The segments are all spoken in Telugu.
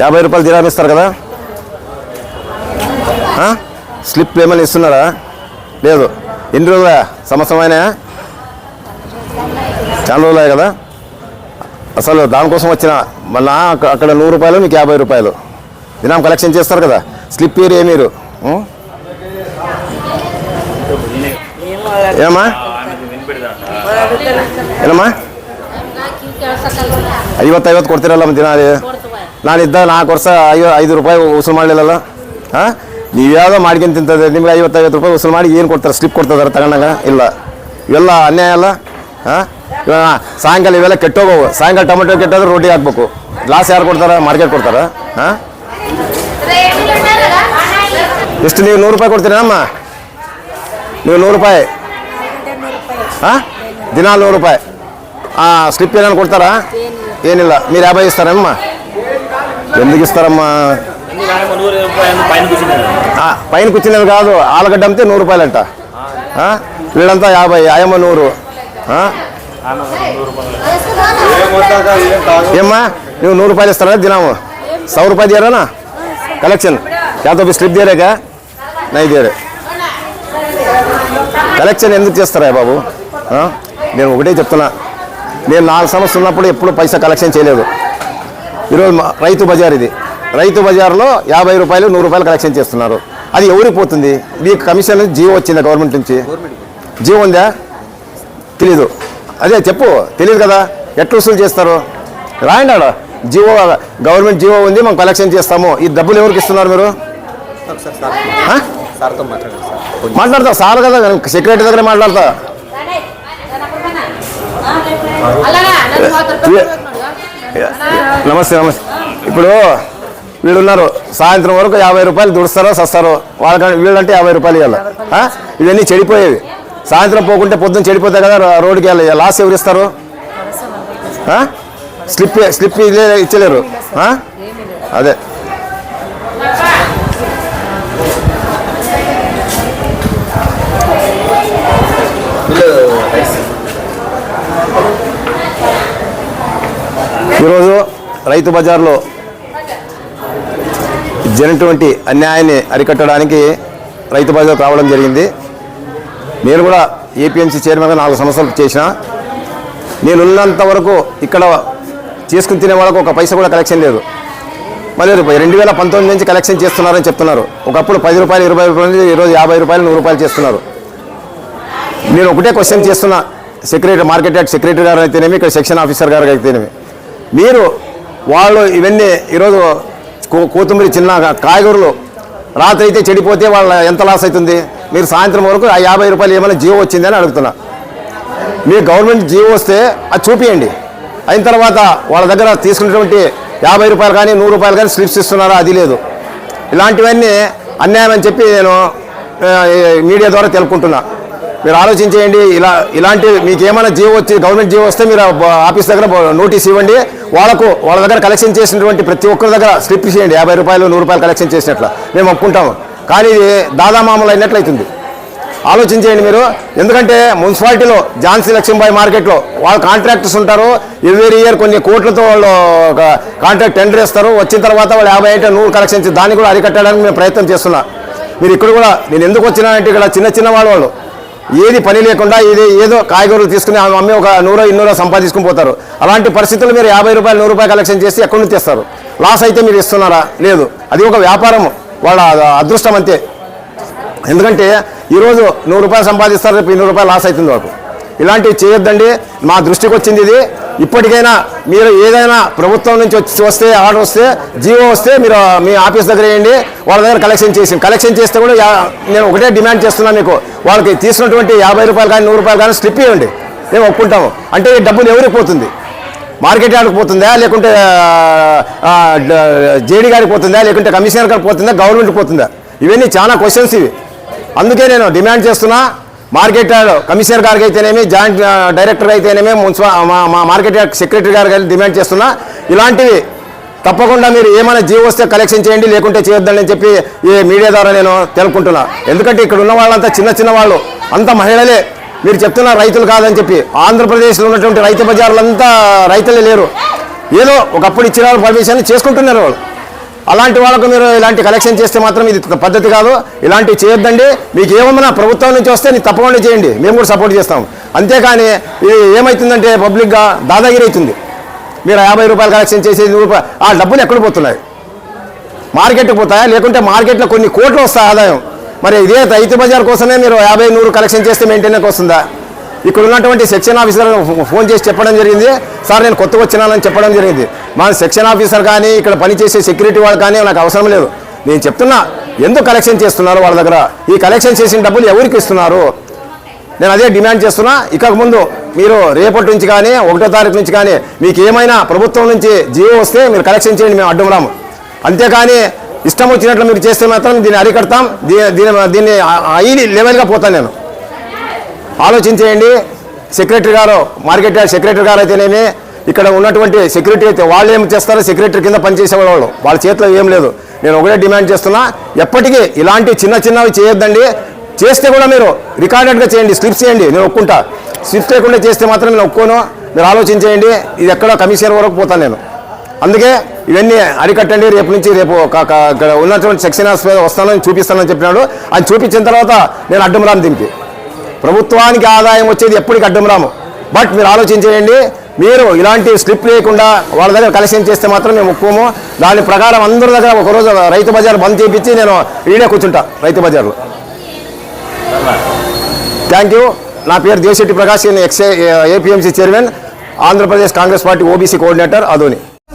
యాభై రూపాయలు దినాలు ఇస్తారు కదా ఆ? స్లిప్ ఏమైనా ఇస్తున్నారా లేదు ఎన్ని రోజుల సంవత్సరమైనా చాలా రోజులే కదా అసలు దానికోసం వచ్చిన మళ్ళా అక్క- అక్కడ నూరు రూపాయలు మీకు యాభై రూపాయలు దినం కలెక్షన్ చేస్తారు కదా స్లిప్ ఏరియా మీరు ఉం? ఏమమ్మా ಏನಮ್ಮ ಐವತ್ತು ಐವತ್ತು ಕೊಡ್ತೀರಲ್ಲ ದಿನ ನಾನು ನಾಲ್ಕು ವರ್ಷ ಐವ ಐದು ರೂಪಾಯಿ ವಸೂಲು ಮಾಡಲಿಲ್ಲಲ್ಲ ಹಾಂ ನೀವು ಯಾವುದೋ ಮಾಡ್ಕೊಂಡು ತಿಂತದೆ, ನಿಮ್ಗೆ ಐವತ್ತೈವತ್ತು ರೂಪಾಯಿ ವಸೂಲು ಮಾಡಿ ಏನು ಕೊಡ್ತಾರೆ ಸ್ಲಿಪ್ ಕೊಡ್ತಾರೆ ತಗೊಂಡಾಗ? ಇಲ್ಲ. ಇವೆಲ್ಲ ಅನ್ಯಾಯ ಅಲ್ಲ ಹಾಂ ಸಾಯಂಕಾಲ ಇವೆಲ್ಲ ಕೆಟ್ಟೋಗವು. ಸಾಯಂಕಾಲ ಟೊಮೆಟೊ ಕೆಟ್ಟೋದ್ರೆ ರೊಟ್ಟಿ ಹಾಕ್ಬೇಕು. ಗ್ಲಾಸ್ ಯಾರು ಕೊಡ್ತಾರೆ? ಮಾರ್ಕೆಟ್ ಕೊಡ್ತಾರೆ ಹಾಂ ಎಷ್ಟು ನೀವು ನೂರು ರೂಪಾಯಿ ಕೊಡ್ತೀರಾ ಅಮ್ಮ? ನೀವು ನೂರು ರೂಪಾಯಿ? ಹಾಂ ದಿನ ನೂರು ರೂಪಾಯಿ. ಹಾಂ ಸ್ಲಿಪ್ ಏನಾರು ಕೊಡ್ತಾರಾ? ಏನಿಲ್ಲ. ನೀರು ಯಾವ ಬಯಸ್ತಾರಮ್ಮ ఎందుకు ఇస్తారమ్మా? పైన కూర్చున్నాను కాదు ఆలుగడ్డ అమ్మితే నూరు రూపాయలంట. వీళ్ళంతా యాభై ఆయమ్మ నూరు. ఏమ్మా నువ్వు నూరు రూపాయలు ఇస్తారా దినాము? సौ రూపాయలు తీయరానా? కలెక్షన్. యాతో స్లిప్ దేరేగా నై దేరే కలెక్షన్ ఎందుకు చేస్తారా బాబు? నేను ఒకటే చెప్తున్నా. నేను నాలుగు సంవత్సరాలు ఉన్నప్పుడు ఎప్పుడు పైసా కలెక్షన్ చేయలేదు. ఈరోజు రైతు బజార్ ఇది. రైతు బజార్లో యాభై రూపాయలు నూరు రూపాయలు కలెక్షన్ చేస్తున్నారు. అది ఎవరికి పోతుంది? మీకు కమిషన్ జియో వచ్చిందా గవర్నమెంట్ నుంచి? జియో ఉందా? తెలీదు. అదే చెప్పు తెలియదు కదా. ఎట్లా వసూలు చేస్తారు? రాయండి ఆడ. జియో గవర్నమెంట్ జియో ఉంది మనం కలెక్షన్ చేస్తాము. ఈ డబ్బులు ఎవరికి ఇస్తున్నారు మీరు? మాట్లాడతా. సార్ కదా సెక్రటరీ దగ్గర మాట్లాడతా. నమస్తే నమస్తే. ఇప్పుడు వీళ్ళు ఉన్నారు సాయంత్రం వరకు యాభై రూపాయలు దుడుస్తారో సస్తారో వాళ్ళకంటే వీళ్ళంటే యాభై రూపాయలు ఇవ్వాలి ఇవన్నీ చెడిపోయేవి. సాయంత్రం పోకుంటే పొద్దున్న చెడిపోతాయి కదా రోడ్డుకి వెళ్ళాలి లాస్ ఎవరు ఇస్తారు స్లిప్ స్లిప్ ఇచ్చలేరు. అదే. అదే ఈరోజు రైతు బజార్లో జరిగినటువంటి అన్యాయాన్ని అరికట్టడానికి రైతు బజార్ రావడం జరిగింది. నేను కూడా ఏపీఎంసీ చైర్మన్గా నాలుగు సంవత్సరాలు చేసిన. నేను ఉన్నంత వరకు ఇక్కడ చేసుకుని తినే వాళ్ళకు ఒక పైసా కూడా కలెక్షన్ లేదు. మరి రెండు వేల పంతొమ్మిది నుంచి కలెక్షన్ చేస్తున్నారని చెప్తున్నారు. ఒకప్పుడు పది రూపాయలు ఇరవై రూపాయలు ఈరోజు యాభై రూపాయలు నూరు రూపాయలు చేస్తున్నారు. నేను ఒకటే క్వశ్చన్ చేస్తున్నా. సెక్రటరీ మార్కెట్ యార్డ్ సెక్రటరీ గారు అయితేనేమి ఇక్కడ సెక్షన్ ఆఫీసర్ గారు అయితేనేమి మీరు వాళ్ళు ఇవన్నీ ఈరోజు కో- కొత్తిమీర చిన్న కాయగూరలు రాత్రి అయితే చెడిపోతే వాళ్ళ ఎంత లాస్ అవుతుంది? మీరు సాయంత్రం వరకు ఆ యాభై రూపాయలు ఏమైనా జీవో వచ్చిందని అడుగుతున్నా. మీ గవర్నమెంట్ జీవో వస్తే అది చూపియండి. అయిన తర్వాత వాళ్ళ దగ్గర తీసుకున్నటువంటి యాభై రూపాయలు కానీ నూరు రూపాయలు కానీ స్లిప్స్ ఇస్తున్నారా? అది లేదు. ఇలాంటివన్నీ అన్యాయం అని చెప్పి నేను మీడియా ద్వారా తెలుపుకుంటున్నా. మీరు ఆలోచించేయండి ఇలా ఇలాంటి మీకు ఏమైనా జీవో వచ్చి గవర్నమెంట్ జీవో వస్తే మీరు ఆఫీస్ దగ్గర నోటీస్ ఇవ్వండి. వాళ్ళకు వాళ్ళ దగ్గర కలెక్షన్ చేసినటువంటి ప్రతి ఒక్కరి దగ్గర స్లిప్ చేయండి. యాభై రూపాయలు నూరు రూపాయలు కలెక్షన్ చేసినట్లు. మేము ఒప్పుకుంటాము. కానీ ఇది దాదామామలు అయినట్లయితుంది. ఆలోచించేయండి మీరు. ఎందుకంటే మున్సిపాలిటీలో ఝాన్సీ లక్ష్మీబాయి మార్కెట్లో వాళ్ళు కాంట్రాక్టర్స్ ఉంటారు. ఎవ్రీ ఇయర్ కొన్ని కోట్లతో వాళ్ళు ఒక కాంట్రాక్ట్ టెండర్ ఇస్తారు వచ్చిన తర్వాత వాళ్ళు యాభై అంటే నూరు కలెక్షన్ దాన్ని కూడా అరికట్టడానికి మేము ప్రయత్నం చేస్తున్నాం. మీరు ఇక్కడ కూడా నేను ఎందుకు వచ్చినానంటే ఇక్కడ చిన్న చిన్న వాళ్ళు వాళ్ళు. ఏది పని లేకుండా ఇది ఏదో కాయగూరలు తీసుకుని అమ్మి ఒక నూరో ఇన్నూరో సంపాదించుకుని పోతారు. అలాంటి పరిస్థితులు మీరు యాభై రూపాయలు నూరు రూపాయలు కలెక్షన్ చేసి ఎక్కడి నుంచి తెస్తారు? లాస్ అయితే మీరు ఇస్తున్నారా? లేదు. అది ఒక వ్యాపారం. వాళ్ళ అదృష్టం అంతే. ఎందుకంటే ఈరోజు నూరు రూపాయలు సంపాదిస్తారు రేపు ఇన్నూరు రూపాయలు లాస్ అవుతుంది వాళ్ళకు. ఇలాంటివి చేయొద్దండి. మా దృష్టికి వచ్చింది ఇది. ఇప్పటికైనా మీరు ఏదైనా ప్రభుత్వం నుంచి వచ్చి వస్తే ఆర్డర్ వస్తే జీవో వస్తే మీరు మీ ఆఫీస్ దగ్గర వేయండి వాళ్ళ దగ్గర కలెక్షన్ చేసి కలెక్షన్ చేస్తే కూడా నేను ఒకటే డిమాండ్ చేస్తున్నాను మీకు. వాళ్ళకి తీసుకున్నటువంటి యాభై రూపాయలు కానీ నూరు రూపాయలు కానీ స్లిప్ ఇవ్వండి. మేము ఒప్పుకుంటాము. అంటే ఈ డబ్బులు ఎవరికి పోతుంది? మార్కెట్ యార్డ్కి పోతుందా? లేకుంటే జేడీ గారికి పోతుందా? లేకుంటే కమిషనర్ గారికి పోతుందా? గవర్నమెంట్ పోతుందా? ఇవన్నీ చాలా క్వశ్చన్స్ ఇవి. అందుకే నేను డిమాండ్ చేస్తున్నా. మార్కెట్ కమిషనర్ గారికి అయితేనేమి జాయింట్ డైరెక్టర్ అయితేనేమి మున్సిపల్ మా మా మార్కెట్ సెక్రటరీ గారికి డిమాండ్ చేస్తున్నా. ఇలాంటివి తప్పకుండా మీరు ఏమైనా జీవో వస్తే కలెక్షన్ చేయండి లేకుంటే చేయొద్దని చెప్పి ఈ మీడియా ద్వారా నేను తెలుపుకుంటున్నా. ఎందుకంటే ఇక్కడ ఉన్న వాళ్ళంతా చిన్న చిన్న వాళ్ళు అంత మహిళలే. మీరు చెప్తున్న రైతులు కాదని చెప్పి ఆంధ్రప్రదేశ్లో ఉన్నటువంటి రైతు బజార్లంతా రైతులే లేరు. ఏదో ఒకప్పుడు ఇచ్చిన పర్మిషన్ చేసుకుంటున్నారు వాళ్ళు. అలాంటి వాళ్ళకు మీరు ఇలాంటి కలెక్షన్ చేస్తే మాత్రం ఇది పద్ధతి కాదు. ఇలాంటివి చేయొద్దండి. మీకు ఏమన్నా ప్రభుత్వం నుంచి వస్తే నీ తప్పకుండా చేయండి. మేము కూడా సపోర్ట్ చేస్తాం. అంతేకాని ఇది ఏమవుతుందంటే పబ్లిక్గా దాదాగిరి అవుతుంది. మీరు యాభై రూపాయలు కలెక్షన్ చేసేది రూపాయలు ఆ డబ్బులు ఎక్కడ పోతున్నాయి? మార్కెట్కి పోతాయా? లేకుంటే మార్కెట్లో కొన్ని కోట్లు వస్తాయి ఆదాయం. మరి ఇదే రైతు బజార్ కోసమే మీరు యాభై నూరు కలెక్షన్ చేస్తే మెయింటెనెన్స్కి వస్తుందా? ఇక్కడ ఉన్నటువంటి సెక్షన్ ఆఫీసర్ ఫోన్ చేసి చెప్పడం జరిగింది. సార్ నేను కొత్తగా వచ్చినానని చెప్పడం జరిగింది. మా సెక్షన్ ఆఫీసర్ కానీ ఇక్కడ పనిచేసే సెక్యూరిటీ వాళ్ళు కానీ నాకు అవసరం లేదు. నేను చెప్తున్నా ఎందుకు కలెక్షన్ చేస్తున్నారు వాళ్ళ దగ్గర? ఈ కలెక్షన్ చేసిన డబ్బులు ఎవరికి ఇస్తున్నారు? నేను అదే డిమాండ్ చేస్తున్నా. ఇక ముందు మీరు రేపటి నుంచి కానీ ఒకటో తారీఖు నుంచి కానీ మీకు ఏమైనా ప్రభుత్వం నుంచి జీవో వస్తే మీరు కలెక్షన్ చేయండి మేము అడ్డం రాము. అంతేకాని ఇష్టం వచ్చినట్లు మీరు చేస్తే మాత్రం దీన్ని అరికడతాం. దీని దీన్ని దీన్ని ఐ లెవెల్గా పోతాను నేను. ఆలోచించేయండి. సెక్రటరీ గారు మార్కెట్ యార్డ్ సెక్రటరీ గారు అయితేనేమి ఇక్కడ ఉన్నటువంటి సెక్యూరిటీ అయితే వాళ్ళు ఏం చేస్తారో? సెక్రటరీ కింద పనిచేసే వాళ్ళు వాళ్ళ చేతిలో ఏం లేదు. నేను ఒకటే డిమాండ్ చేస్తున్నా. ఎప్పటికీ ఇలాంటి చిన్న చిన్నవి చేయొద్దండి. చేస్తే కూడా మీరు రికార్డెడ్గా చేయండి. స్లిప్స్ చేయండి. నేను ఒప్పుకుంటా. స్లిప్స్ లేకుండా చేస్తే మాత్రం నేను ఒప్పుకోను. మీరు ఆలోచించేయండి. ఇది ఎక్కడో కమిషనర్ వరకు పోతాను నేను. అందుకే ఇవన్నీ అరికట్టండి. రేపు నుంచి రేపు ఇక్కడ ఉన్నటువంటి సెక్షన్ హాస్పిటల్ వస్తానని చూపిస్తానని చెప్పినాడు. అది చూపించిన తర్వాత నేను అడ్డం రాను దీనికి. ప్రభుత్వానికి ఆదాయం వచ్చేది ఎప్పటికి అడ్డం రాము. బట్ మీరు ఆలోచించేయండి మీరు ఇలాంటి స్లిప్ లేకుండా వాళ్ళ దగ్గర కలెక్షన్ చేస్తే మాత్రం మేము ఒప్పుకోము. దాని ప్రకారం అందరి దగ్గర ఒకరోజు రైతు బజార్ బంద్ చేయించి నేను ఈడే కూర్చుంటా రైతు బజార్లో. థ్యాంక్ యూ నా పేరు దేశెట్టి ప్రకాష్ నేను ex APMC chairman Andhra Pradesh Congress party OBC coordinator Adoni.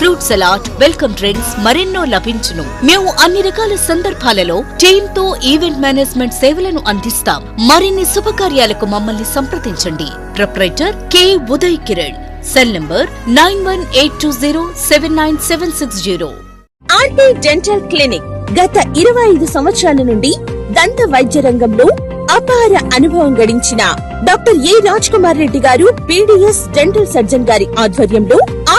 fruit salad welcome drinks మరెన్నో లభించును. మేము అన్ని రకాల సందర్భాలలో టీమ్తో ఈవెంట్ మేనేజ్మెంట్ సేవలను అందిస్తాం. మరిన్ని శుభకార్యాలకు మమ్మల్ని సంప్రదించండి. Proprietor K Uday Kiran. Cell number nine one eight two zero seven nine seven six zero. RT dental clinic గత ఇరవై ఐదు సంవత్సరాల నుండి దంత వైద్య రంగంలో అపార అనుభవం గడించిన doctor A Raj Kumar Reddy garu BDS dental surgeon గారి ఆధ్వర్యంలో